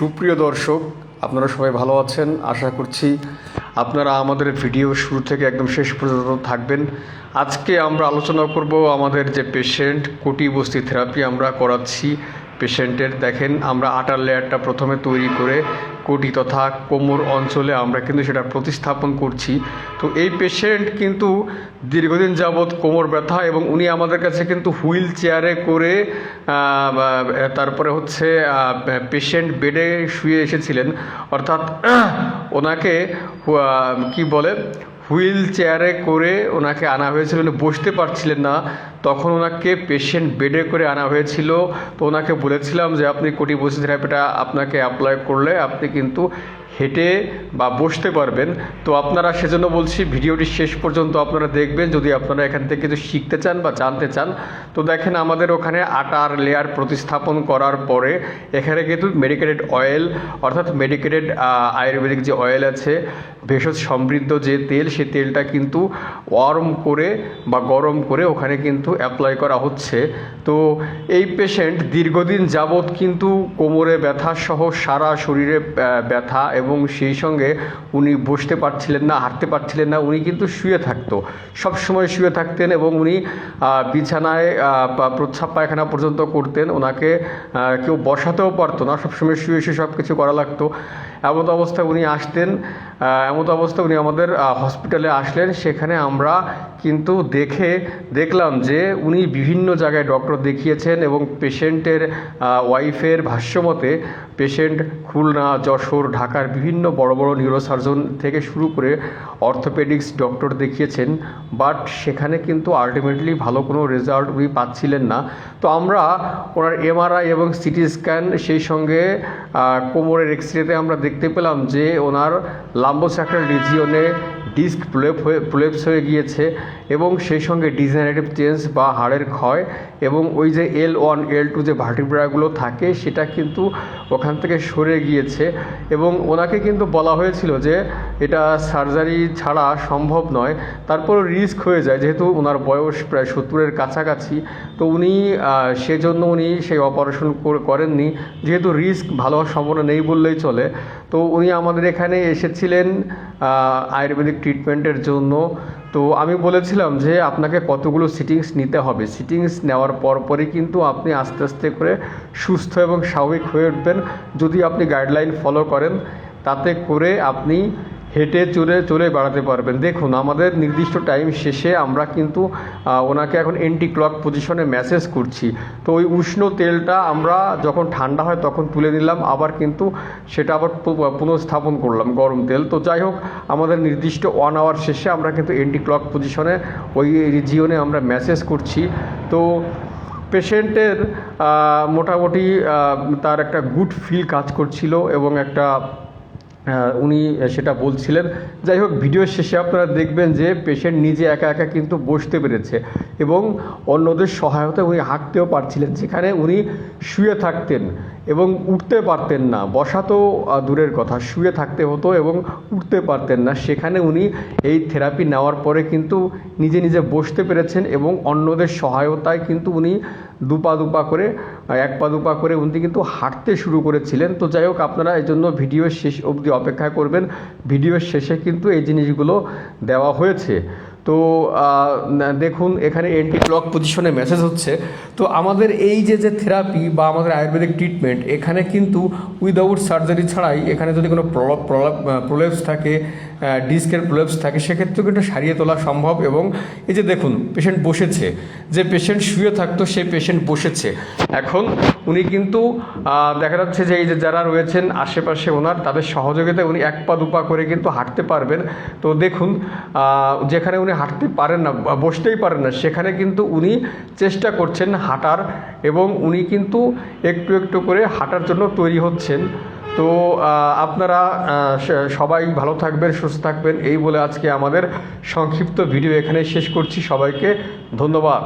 সুপ্রিয় দর্শক, আপনারা সবাই ভালো আছেন? আশা করছি আপনারা আমাদের ভিডিও শুরু থেকে একদম শেষ পর্যন্ত থাকবেন। আজকে আমরা আলোচনা করব আমাদের যে পেশেন্ট কোটি বস্তি থেরাপি আমরা করাচ্ছি পেশেন্টের দেখেন, আমরা আটার লেয়ারটা প্রথমে তৈরি করে কোটি তথা কোমর অঞ্চলে আমরা কিন্তু সেটা প্রতিস্থাপন করছি। তো এই পেশেন্ট কিন্তু দীর্ঘদিন যাবৎ কোমর ব্যথা এবং উনি আমাদের কাছে কিন্তু হুইল চেয়ারে করে তারপরে হচ্ছে পেশেন্ট বেডে শুয়ে এসেছিলেন। অর্থাৎ ওনাকে কি বলে? হুইল চেয়ারে করে ওনাকে আনা হয়েছিল বলে বসতে পারছিলেন না। তখন ওনাকে পেশেন্ট বেডে করে আনা হয়েছিল। তো ওনাকে বলেছিলাম যে, আপনি কোটি বসি থেরাপিটা আপনাকে অ্যাপ্লাই করলে আপনি কিন্তু হেঁটে বা বসতে পারবেন। তো আপনারা সেজন্য বলছি ভিডিওটি শেষ পর্যন্ত আপনারা দেখবেন। যদি আপনারা এখান থেকে কিছু শিখতে চান বা জানতে চান, তো দেখেন আমাদের ওখানে আটার লেয়ার প্রতিস্থাপন করার পরে এখানে কিন্তু মেডিকেটেড অয়েল অর্থাৎ মেডিকেটেড আয়ুর্বেদিক যে অয়েল আছে, ভেষজ সমৃদ্ধ যে তেল সেই তেলটা কিন্তু ওয়ার্ম করে বা গরম করে ওখানে কিন্তু অ্যাপ্লাই করা হচ্ছে। তো এই পেশেন্ট দীর্ঘদিন যাবৎ কিন্তু কোমরে ব্যথা সহ সারা শরীরে ব্যথা এবং সেই সঙ্গে উনি বসতে পারছিলেন না, হাঁটতে পারছিলেন না, উনি কিন্তু শুয়ে থাকতো। সব সময় শুয়ে থাকতেন এবং উনি বিছানায় প্রস্রাব পায়খানা পর্যন্ত করতেন। ওনাকে কেউ বসাতেও পারতো না, সবসময় শুয়ে শুয়ে সব কিছু করা লাগতো। এমন অবস্থায় উনি আসতেন এমন অবস্থায় উনি আমাদের হসপিটালে আসলেন। সেখানে আমরা কিন্তু দেখে দেখলাম যে উনি বিভিন্ন জায়গায় ডক্টর দেখিয়েছেন এবং পেশেন্টের ওয়াইফের ভাষ্যমতে পেশেন্ট খুলনা, যশোর, ঢাকার বিভিন্ন বড় বড় নিউরোসার্জন থেকে শুরু করে অর্থোপেডিক্স ডক্টর দেখিয়েছেন। বাট সেখানে কিন্তু আলটিমেটলি ভালো কোনো রেজাল্ট উনি পাচ্ছিলেন না। তো আমরা ওনার এমআরআই এবং সিটি স্ক্যান সেই সঙ্গে কোমরের এক্স রেতে আমরা দেখতে পেলাম যে ওনার লাম্বোস্যাক্রাল রিজিয়নে ডিস্ক প্রলেপ হয়ে প্রলেপস হয়ে গিয়েছে এবং সেই সঙ্গে ডিজেনারেটিভ চেঞ্জ বা হাড়ের ক্ষয় এবং ওই যে এল ওয়ান এল টু যে ভার্টিব্রাগুলো থাকে, সেটা কিন্তু ওখান থেকে সরে গিয়েছে এবং ওনাকে কিন্তু বলা হয়েছিল যে এটা সার্জারি ছাড়া সম্ভব নয় তারপরও রিস্ক হয়ে যায়, যেহেতু ওনার বয়স প্রায় সত্তরের কাছাকাছি। তো উনি সেজন্য উনি সেই অপারেশন করেননি, যেহেতু রিস্ক ভালো হওয়ার সম্ভাবনা নেই বললেই চলে। তো উনি আমাদের এখানে এসেছিলেন আয়ুর্বেদিক ট্রিটমেন্টের জন্য। তো আমি বলেছিলাম যে আপনাকে কতগুলো সিটিংস নিতে হবে। সিটিংস নেওয়ার পরপরই কিন্তু আপনি আস্তে আস্তে করে সুস্থ এবং স্বাভাবিক হয়ে উঠবেন। যদি আপনি গাইডলাইন ফলো করেন, তাতে করে আপনি হেঁটে চলে চলে বেড়াতে পারবেন। দেখুন, আমাদের নির্দিষ্ট টাইম শেষে আমরা কিন্তু ওনাকে এখন এন্টি ক্লক পজিশনে মেসেজ করছি। তো ওই উষ্ণ তেলটা আমরা যখন ঠান্ডা হয় তখন তুলে নিলাম, আবার কিন্তু সেটা আবার পুনঃস্থাপন করলাম গরম তেল। তো যাই হোক, আমাদের নির্দিষ্ট ওয়ান আওয়ার শেষে আমরা কিন্তু এন্টি ক্লক পজিশনে ওই রিজিয়নে আমরা মেসেজ করছি। তো পেশেন্টের মোটামুটি তার একটা গুড ফিল কাজ করছিল এবং একটা উনি সেটা বলছিলেন। যাই হোক, ভিডিও শেষে আপনারা দেখবেন যে পেশেন্ট নিজে একা একা কিন্তু বসতে পেরেছে এবং অন্যদের সহায়তায় উনি হাঁটতেও পারছিলেন, যেখানে উনি শুয়ে থাকতেন। এবং উঠতে পারতেন না। বসা তো দূরের কথা, শুয়ে থাকতে হতো এবং উঠতে পারতেন না। সেখানে উনি এই থেরাপি নেওয়ার পরে কিন্তু নিজে নিজে বসতে পেরেছেন এবং অন্যদের সহায়তায় কিন্তু উনি দুপা দুপা করে এক পা দুপা করে উনি কিন্তু হাঁটতে শুরু করেছিলেন। তো যাই হোক, আপনারা এই জন্য ভিডিওর শেষ অবধি অপেক্ষা করবেন। ভিডিওর শেষে কিন্তু এই জিনিসগুলো দেওয়া হয়েছে। তো দেখুন, এখানে এন্টি ক্লক পজিশনে মেসেজ হচ্ছে। তো আমাদের এই যে যে থেরাপি বা আমাদের আয়ুর্বেদিক ট্রিটমেন্ট এখানে কিন্তু উইদাউট সার্জারি ছাড়াই এখানে যদি কোনো প্রলেপস থাকে ডিস্কের প্রলেপস থাকে, সেক্ষেত্রেও কিন্তু সারিয়ে তোলা সম্ভব এবং এই যে দেখুন পেশেন্ট বসেছে, যে পেশেন্ট শুয়ে থাকতো, সেই পেশেন্ট বসেছে। এখন উনি কিন্তু দেখা যাচ্ছে যে এই যে যারা রয়েছেন আশেপাশে ওনার, তাদের সহযোগিতায় উনি এক পা দুপা করে কিন্তু হাঁটতে পারবেন। তো দেখুন যেখানে উনি হাঁটতে পারেন না বসতেই পারেন না, সেখানে কিন্তু উনি চেষ্টা করছেন হাঁটার এবং উনি কিন্তু একটু একটু করে হাঁটার জন্য তৈরি হচ্ছেন। তো আপনারা সবাই ভালো থাকবেন, সুস্থ থাকবেন, এই বলে আজকে আমাদের সংক্ষিপ্ত ভিডিও এখানে শেষ করছি। সবাইকে ধন্যবাদ।